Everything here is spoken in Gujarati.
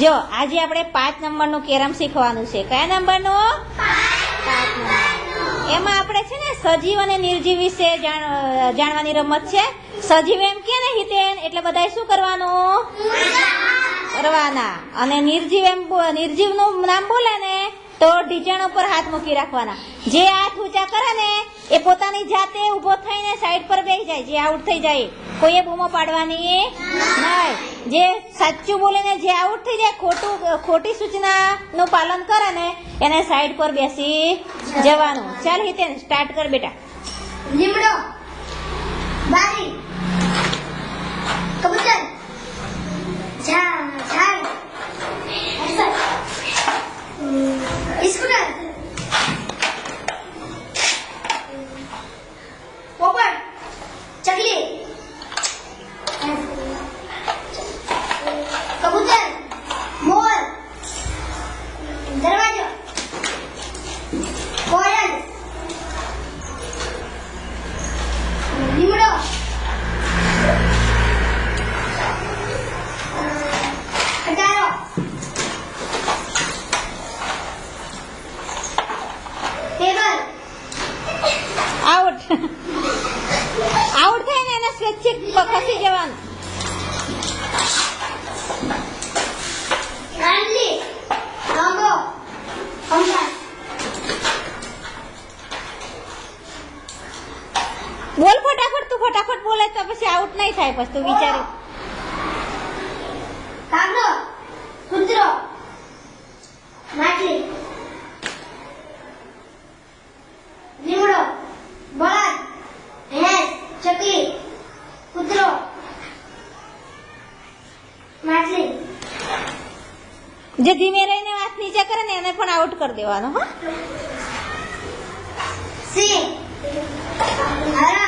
જો, આજે આપણે પાંચ નંબરનું કેરમ શીખવાનું છે. કયા નંબરનું? પાંચ નંબર એમાં આપણે છે ને સજીવ અને નિર્જીવ વિશે જાણ- જાણવાની રમત છે. સજીવ એમ કે ને હિતેન? એટલે બધાએ શું કરવાનું? કરવાના. અને નિર્જીવ એમ નિર્જીવનું નામ બોલે ને, તો ઢીંચણ ઉપર હાથ મૂકી રાખવાના. જે હાથ ઊંચા કરે ને, એ પોતાની જાતે ઊભો થઈને સાઈડ પર બેસી જાય. જે આઉટ થઈ જાય કોઈએ બૂમો પાડવાની નહીં જે સાચું બોલીને જે આઉટ થઈ જાય, ખોટું, ખોટી સૂચનાનું પાલન કરે ને, એને સાઈડ પર બેસી જવાનું. ચાલ હિતેન સ્ટાર્ટ કર બેટા. લીમડો. આઉટ આઉટ થાય ને એને સ્વૈચ્છિક પ- ખસી જવાનું ગાંધી રંગો કંપાસ બોલ ફટાફટ તું ફટાફટ બોલે તો પછી આઉટ નહીં થાય પછી તું વિચારે. કાગડો કૂતરો માટલી લીમડો બળદ ભેંસ ચકલી કૂતરો માટલી જે ધીમે રહીને વાત નીચે કરે ને એને પણ આઉટ કરી દેવાનો હા.